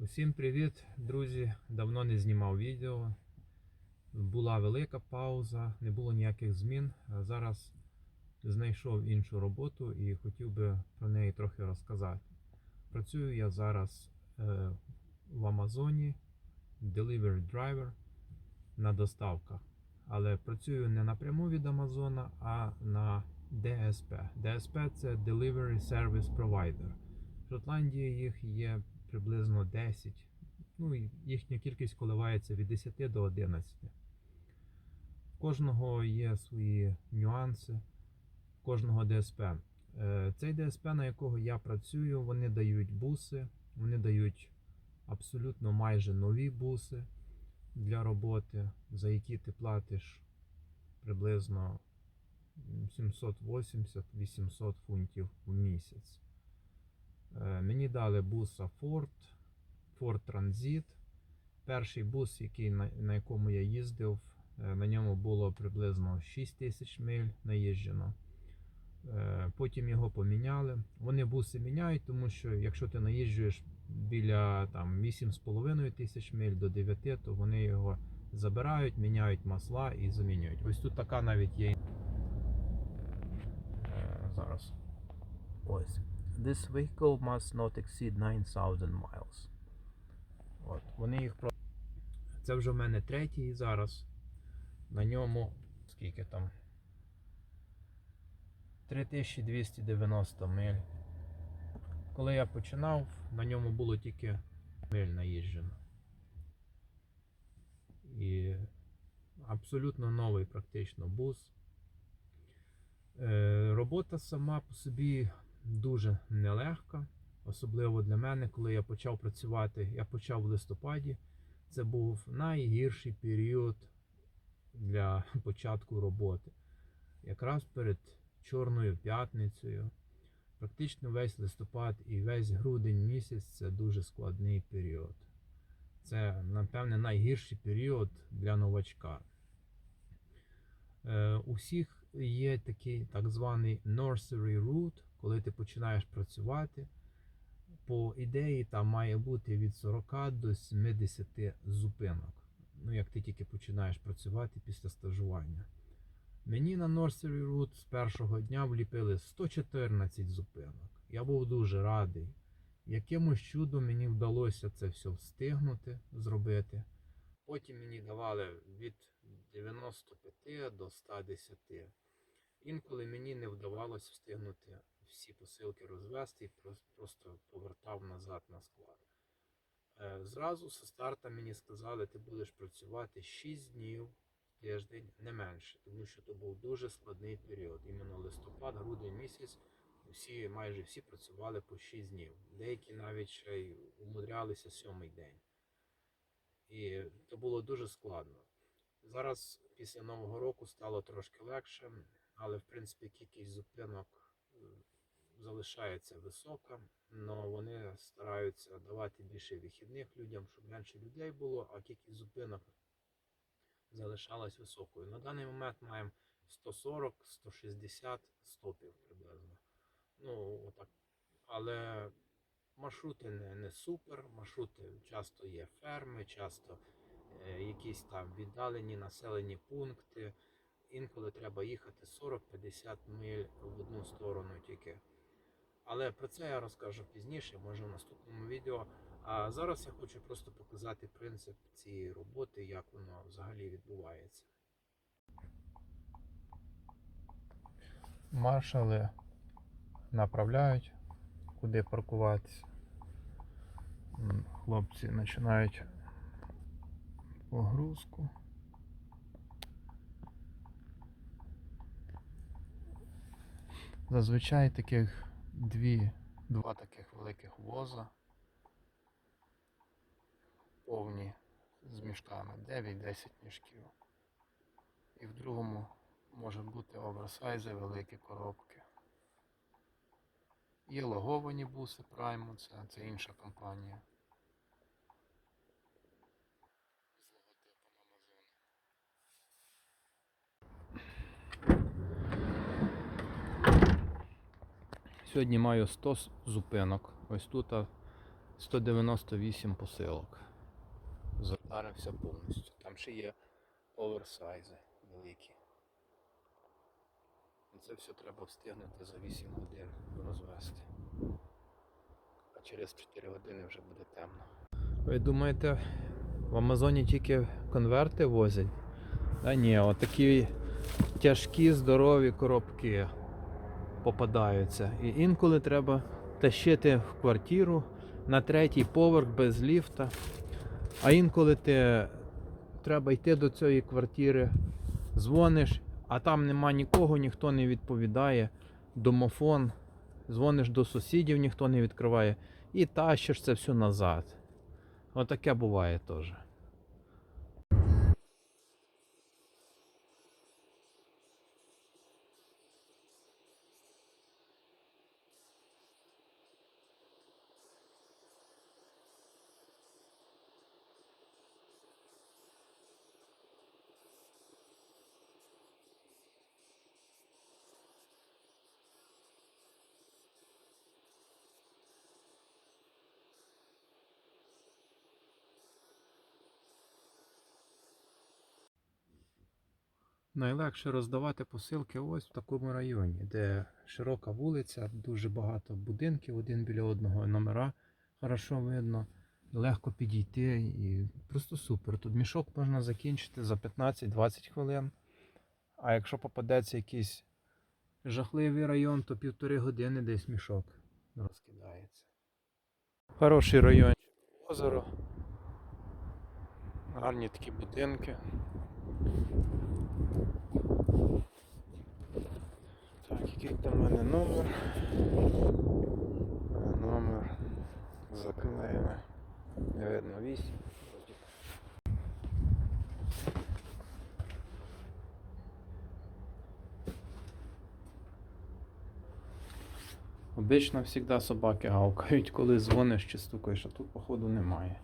Усім привіт, друзі! Давно не знімав відео. Була велика пауза, не було ніяких змін. Зараз знайшов іншу роботу і хотів би про неї трохи розказати. Працюю я зараз е, в Амазоні Delivery Driver на доставках. Але працюю не напряму від Амазона, а на DSP. DSP це Delivery Service Provider. В Шотландії їх є приблизно 10. Ну, їхня кількість коливається від 10 до 11. В кожного є свої нюанси, в кожного ДСП. Е, Цей ДСП, на якого я працюю, вони дають буси, вони дають абсолютно майже нові буси для роботи, за які ти платиш приблизно 780-800 фунтів в місяць. Е, Мені дали буса Ford, Ford Transit. Перший бус, який, на, якому я їздив, е, на ньому було приблизно 6 тисяч миль наїжджено. Е, Потім його поміняли. Вони буси міняють, тому що якщо ти наїжджуєш біля там, 8,5 тисяч миль до 9, то вони його забирають, міняють масла і замінюють. Ось тут така навіть є. Зараз. Ось. This vehicle must not exceed 9000 miles. От, вони їх про. Це вже в мене третій зараз. На ньому скільки там? 3290 миль. Коли я починав, на ньому було тільки миль наїжджено. І абсолютно новий практично бус. Е, робота сама по собі дуже нелегка, особливо для мене, коли я почав працювати. Я почав в листопаді. Це був найгірший період для початку роботи. Якраз перед Чорною п'ятницею. Практично весь листопад і весь грудень місяць це дуже складний період. Це, напевне, найгірший період для новачка. Е, у всіх є такий так званий nursery route, коли ти починаєш працювати. По ідеї там має бути від 40 до 70 зупинок. Ну, як ти тільки починаєш працювати після стажування. Мені на nursery route з першого дня вліпили 114 зупинок. Я був дуже радий. Якимось чудом мені вдалося це все встигнути зробити. Потім мені давали від 95 до 110. Інколи мені не вдавалося встигнути всі посилки розвести і просто повертав назад на склад. Е, Зразу зі старта мені сказали, ти будеш працювати 6 днів тиждень, не менше, тому що це був дуже складний період. Іменно листопад, грудень місяць. Всі, майже всі працювали по 6 днів. Деякі навіть ще й умудрялися сьомий день. І це було дуже складно. Зараз після Нового року стало трошки легше, але в принципі кількість зупинок е, залишається висока, але вони стараються давати більше вихідних людям, щоб менше людей було, а кількість зупинок залишалась високою. На даний момент маємо 140-160 стопів приблизно. Ну, отак. Але маршрути не, не супер, маршрути часто є ферми, часто е, якісь там віддалені населені пункти. Інколи треба їхати 40-50 миль в одну сторону тільки. Але про це я розкажу пізніше, може в наступному відео. А зараз я хочу просто показати принцип цієї роботи, як воно взагалі відбувається. Маршали направляють, куди паркуватися. Хлопці починають погрузку. Зазвичай таких дві, два таких великих воза повні з мішками, 9-10 мішків. І в другому може бути оверсайзи, великі коробки. Є логовані буси Prime, це, це інша компанія. Сьогодні маю 100 зупинок. Ось тут 198 посилок. Затарився повністю. Там ще є оверсайзи великі. І це все треба встигнути за 8 годин розвести. А через 4 години вже буде темно. Ви думаєте, в Амазоні тільки конверти возять? Та ні, отакі тяжкі здорові коробки попадаються. І інколи треба тащити в квартиру на третій поверх без ліфта. А інколи ти треба йти до цієї квартири, дзвониш, а там нема нікого, ніхто не відповідає. Домофон, дзвониш до сусідів, ніхто не відкриває. І тащиш це все назад. Отаке буває теж. Найлегше роздавати посилки ось в такому районі, де широка вулиця, дуже багато будинків один біля одного, номера хорошо видно, легко підійти і просто супер. Тут мішок можна закінчити за 15-20 хвилин. А якщо попадеться якийсь жахливий район, то півтори години десь мішок розкидається. Хороший район. Озеро. Гарні такі будинки. Так, який там в мене номер? Номер заклеєний. Не видно 8. Обично завжди собаки гавкають, коли дзвониш чи стукаєш, а тут, походу, немає.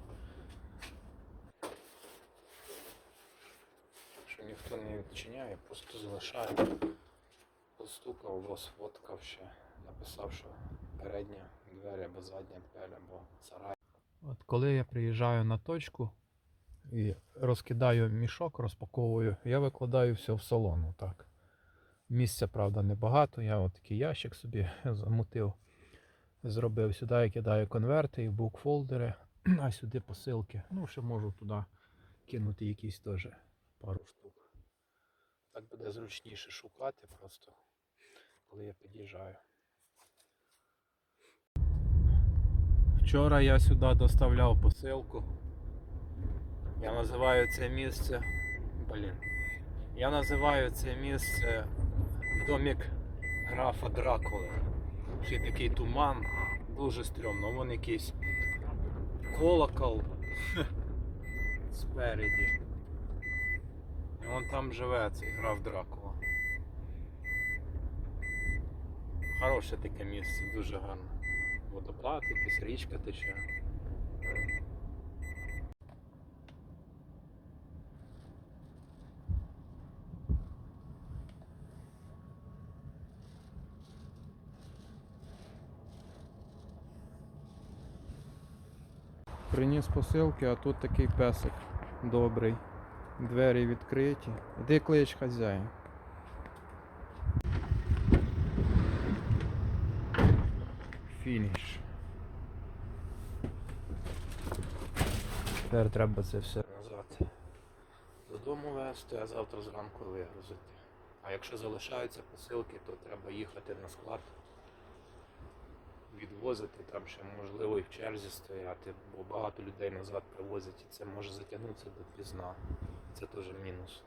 Що ніхто не відчиняє, просто залишає. Постукав, або сфоткав ще, написав, що передня двері або задня двері, або сарай. От коли я приїжджаю на точку і розкидаю мішок, розпаковую, я викладаю все в салон. Так. Місця, правда, небагато. Я от такий ящик собі замутив, зробив сюди, я кидаю конверти і букфолдери, а сюди посилки. Ну, ще можу туди кинути якісь теж пару штук. Так буде зручніше шукати просто, коли я під'їжджаю. Вчора я сюди доставляв посилку. Я називаю це місце. Блін. Я називаю це місце домик графа Дракула. Ще такий туман, дуже стрьомно. Вон якийсь колокол спереді. І вон там живе цей граф Дракула. Хороше таке місце, дуже гарне. Водопад, якась річка тече. Приніс посилки, а тут такий песик добрий. Двері відкриті. Іди клич хазяїн. Фініш. Тепер треба це все назад додому везти, а завтра зранку вигрузити. А якщо залишаються посилки, то треба їхати на склад, відвозити, там ще можливо і в черзі стояти, бо багато людей назад привозять і це може затягнутися до пізна. Це теж мінус.